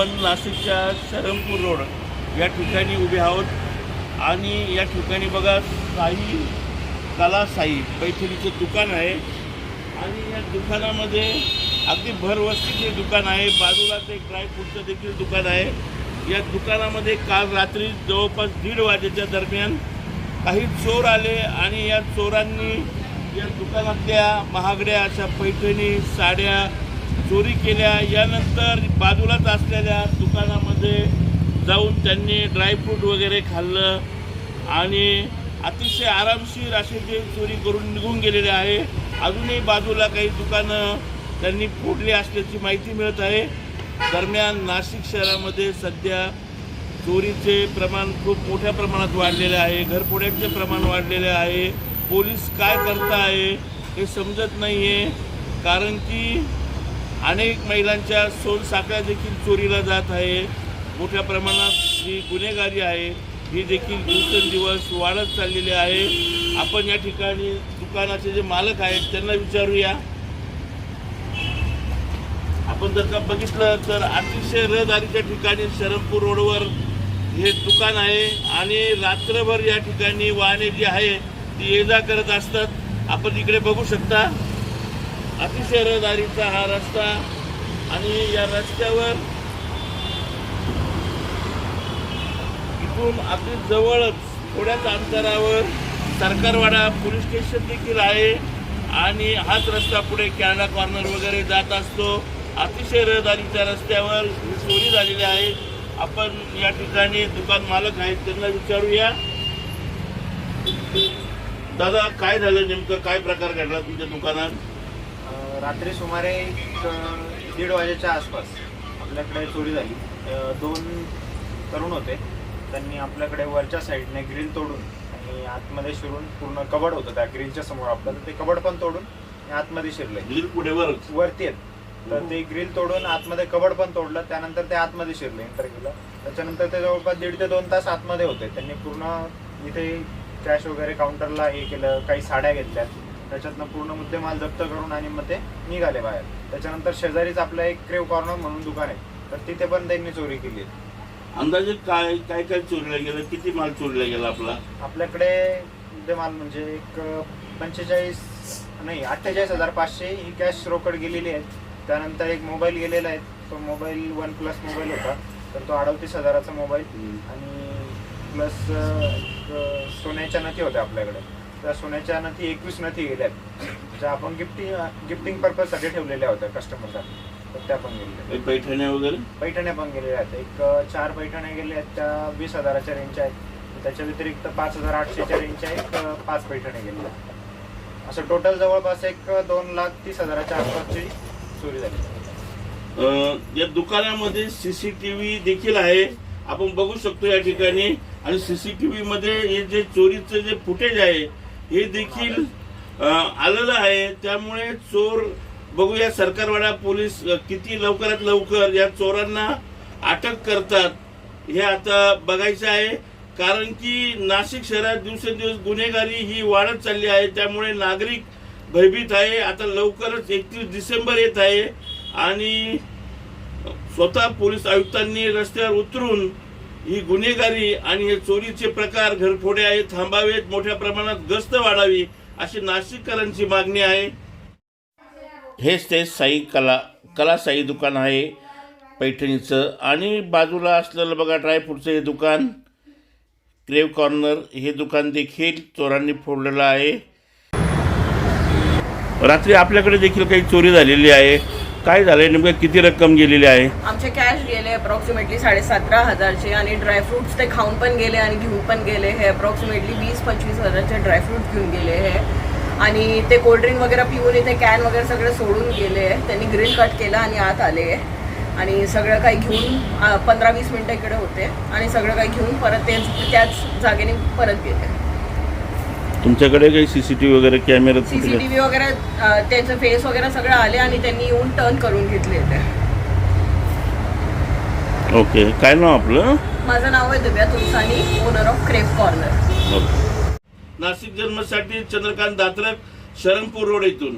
आपण नाशिकच्या शरणपूर रोड या ठिकाणी उभे आहोत. आणि या ठिकाणी बघा साई कला साई पैठणीचं दुकान आहे. आणि या दुकानामध्ये अगदी भरवस्तीचे दुकान आहे. बाजूलाच एक ड्रायफ्रूटचं देखील दुकान आहे. या दुकानामध्ये काल रात्री जवळपास दीड वाजेच्या दरम्यान काही चोर आले आणि या चोरांनी या दुकानातल्या महागड्या अशा पैठणी साड्या चोरी केल्या यानंतर बाजूलाच असलेल्या दुकानामध्ये जाऊन त्यांनी ड्रायफ्रूट वगैरे खाल्लं आणि अतिशय आरामशीर असे जे चोरी करून निघून गेलेले आहे अजूनही बाजूला काही दुकानं त्यांनी फोडली असल्याची माहिती मिळत आहे. दरम्यान नाशिक शहरामध्ये सध्या चोरीचे प्रमाण खूप मोठ्या प्रमाणात वाढलेले आहे घरफोड्यांचे प्रमाण वाढलेले आहे. पोलीस काय करता आहे हे समजत नाही आहे कारण की अनेक महिलांच्या सोनसाखळ्या देखील चोरीला जात आहे. मोठ्या प्रमाणात जी गुन्हेगारी आहे. ही देखील दिवसेंदिवस वाढत चाललेली आहे. आपण या ठिकाणी दुकानाचे जे मालक आहेत त्यांना विचारूया. आपण जर का बघितलं तर अतिशय रहदारीच्या ठिकाणी शरमपूर रोडवर हे दुकान आहे आणि रात्रभर या ठिकाणी वाहने जी आहे ती ये जा करत असतात. आपण इकडे बघू शकता. अतिशय रहदारीचा हा रस्ता आणि या रस्त्यावर इथून अगदी जवळच थोड्याच अंतरावर सरकारवाडा पोलीस स्टेशन देखील आहे आणि हाच रस्ता पुढे कॅनडा कॉर्नर वगैरे जात असतो. अतिशय रहदारीच्या रस्त्यावर ही चोरी झालेली आहे. आपण या ठिकाणी दुकान मालक आहेत त्यांना विचारूया. दादा काय झालं नेमकं? काय प्रकार घडला तुमच्या दुकानात? रात्री सुमारे दीड वाजेच्या आसपास आपल्याकडे चोरी झाली. दोन तरुण होते. त्यांनी आपल्याकडे वरच्या साईडने ग्रिल तोडून आणि आतमध्ये शिरून पूर्ण कबड होतं. त्या ग्रिलच्या समोर आपलं. ते कबड पण तोडून आतमध्ये शिरले. ग्रिल पुढे वरच. वरती आहेत. तर ते ग्रिल तोडून आतमध्ये कबड पण तोडलं. त्यानंतर ते आतमध्ये शिरले इंटरव्ह्यूला त्याच्यानंतर ते जवळपास दीड ते दोन तास आतमध्ये होते. त्यांनी पूर्ण इथे कॅश वगैरे काउंटरला हे केलं काही साड्या घेतल्या त्याच्यातनं पूर्ण मुद्देमाल जप्त करून आणि मग ते निघाले बाहेर. त्याच्यानंतर शेजारीच आपलं एक क्रेव कॉर्नर म्हणून दुकान आहे. तर तिथे पण त्यांनी चोरी केली अंदाजे काय काय काय चोरीला गेलं? किती माल चोरीला गेला आपला? आपल्याकडे मुद्देमाल म्हणजे एक पंचेचाळीस नाही अठ्ठेचाळीस हजार पाचशे ही कॅश रोकड गेलेली आहे. त्यानंतर एक मोबाईल गेलेला आहे. तो मोबाईल वन प्लस मोबाईल होता. तर तो अडतीस हजाराचा मोबाईल आणि प्लस सोन्याच्या नथी होत्या आपल्याकडे. त्या सोन्याच्या नथी एकवीस नथी गेल्या आहेत ज्या आपण गिफ्टिंग गिफ्टिंग पर्पजसाठी ठेवलेल्या होत्या कस्टमरसाठी तर त्या पण गेलेल्या काही पैठण्या वगैरे? पैठण्या पण गेलेल्या आहेत. एक अ, चार पैठण्या गेल्या आहेत. त्या वीस हजाराच्या रेंजच्या आहेत. त्याच्या व्यतिरिक्त पाच हजार आठशेच्या रेंजच्या एक अ, पाच पैठण्या गेलेल्या आहेत. असं टोटल जवळपास एक अ, दोन लाख तीस हजाराच्या आसपासची चोरी झाली. अं, या दुकानामध्ये सीसीटीव्ही देखील आहे. आपण बघू शकतो या ठिकाणी. आणि सीसीटीव्ही मध्ये हे जे चोरीचं जे फुटेज आहे हे देखील आलेलं आहे. त्यामुळे चोर बघूया सरकारवाडा पोलीस किती लवकरात लवकर या चोरांना अटक करतात हे आता बघायचं आहे. कारण की नाशिक शहरात दिवसेंदिवस गुन्हेगारी ही वाढत चालली आहे. त्यामुळे नागरिक भयभीत आहे. आता लवकरच एकतीस डिसेंबर येत आहे. आणि स्वतः पोलीस आयुक्तांनी रस्त्यावर उतरून ही गुन्हेगारी आणि हे चोरीचे प्रकार घरफोडे आहेत थांबावेत मोठ्या प्रमाणात गस्त वाढावी अशी नाशिककरांची मागणी आहे. हेच ते साई कला कला साई दुकान आहे पैठणीचं. आणि बाजूला असलेलं बघा ड्रायफ्रूटचं हे दुकान. क्रेव कॉर्नर हे दुकान देखील चोरांनी फोडलेलं आहे. रात्री आपल्याकडे देखील काही चोरी झालेली आहे. काय झालंय? नेमकं किती रक्कम गेलेली आहे? आमचे कॅश गेले अप्रॉक्सिमेटली साडेसतरा हजारचे आणि ड्रायफ्रुट्स ते खाऊन पण गेले आणि घेऊन पण गेले. हे अप्रॉक्सिमेटली वीस पंचवीस हजारचे ड्रायफ्रुट्स घेऊन गेले हे. आणि ते कोल्ड्रिंक वगैरे पिऊन इथे कॅन वगैरे सगळे सोडून गेले. त्यांनी ग्रिल कट केलं आणि आत आले. आणि सगळं काही घेऊन पंधरा वीस मिनटं इकडे होते. आणि सगळं काही घेऊन परत तेच त्याच जागेने परत गेले. तुमच्याकडे काही सीसीटीव्ही वगैरे कॅमेरा सीसीटीव्ही वगैरे अ, त्यांचं फेस वगैरे सगळं आले आणि त्यांनी येऊन टर्न करून घेतले ते. ओके काय नाव आपलं? माझं नाव आहे Divya Tulsani owner of crepe corner Nashik जन्मसाठी Chandrakant Datrak Sharanpur road येथून